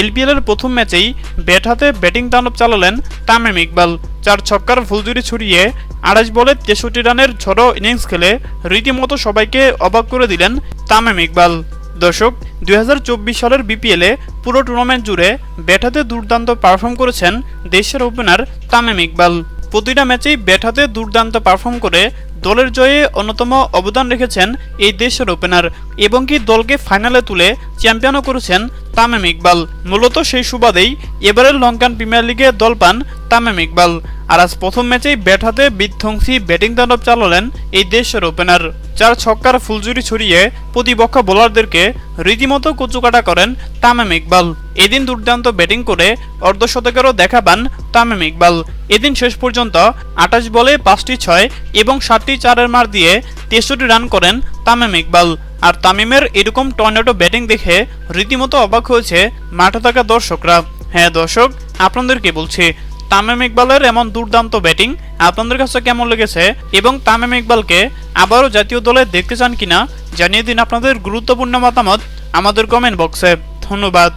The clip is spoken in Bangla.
এলপিএল এর প্রথম ম্যাচেই ব্যাট হাতে ব্যাটিং তাণ্ডব চালালেন তামিম ইকবাল। চার ছক্কার ফুলজুরি ছড়িয়ে আড়াইশ বলে তেষট্টি রানের ঝড়ো ইনিংস খেলে রীতিমতো সবাইকে অবাক করে দিলেন তামিম ইকবাল। দর্শক, দুই হাজার চব্বিশ সালের বিপিএলে পুরো টুর্নামেন্ট জুড়ে ব্যাট হাতে দুর্দান্ত পারফর্ম করেছেন দেশের ওপেনার তামিম ইকবাল। প্রতিটা ম্যাচেই ব্যাট হাতে দুর্দান্ত পারফর্ম করে দলের জয়ে অন্যতম অবদান রেখেছেন এই দেশের ওপেনার এবং কি দলকে ফাইনালে তুলে চ্যাম্পিয়নও করেছেন তামিম ইকবাল। মূলত সেই সুবাদেই এবারের লঙ্কান প্রিমিয়ার লিগে দল পান তামিম ইকবাল। আর আজ প্রথম ম্যাচেই ব্যাট হাতে বিধ্বংসী ব্যাটিং তাণ্ডব চালালেন এই দেশের ওপেনার। চার ছক্কার ফুলজুরি ছড়িয়ে প্রতিপক্ষ বোলারদেরকে রীতিমতো কুচুকাটা করেন তামিম ইকবাল। এদিন দুর্দান্ত ব্যাটিং করে অর্ধশতকেরও দেখা পান তামিম ইকবাল। এদিন শেষ পর্যন্ত আটাশ বলে পাঁচটি ছয় এবং সাতটি চারের মার দিয়ে তেষট্টি রান করেন তামিম ইকবাল। আর তামিমের এরকম টর্নেডো ব্যাটিং দেখে রীতিমতো অবাক হয়েছে মাঠে থাকা দর্শকরা। হ্যাঁ দর্শক আপনাদেরকে বলছি? তামিম ইকবালের এমন দুর্দান্ত ব্যাটিং আপনাদের কাছে কেমন লেগেছে? এবং তামিম ইকবালকে আবারও জাতীয় দলে দেখতে চান কিনা জানিয়ে দিন আপনাদের গুরুত্বপূর্ণ মতামত আমাদের কমেন্ট বক্সে ধন্যবাদ।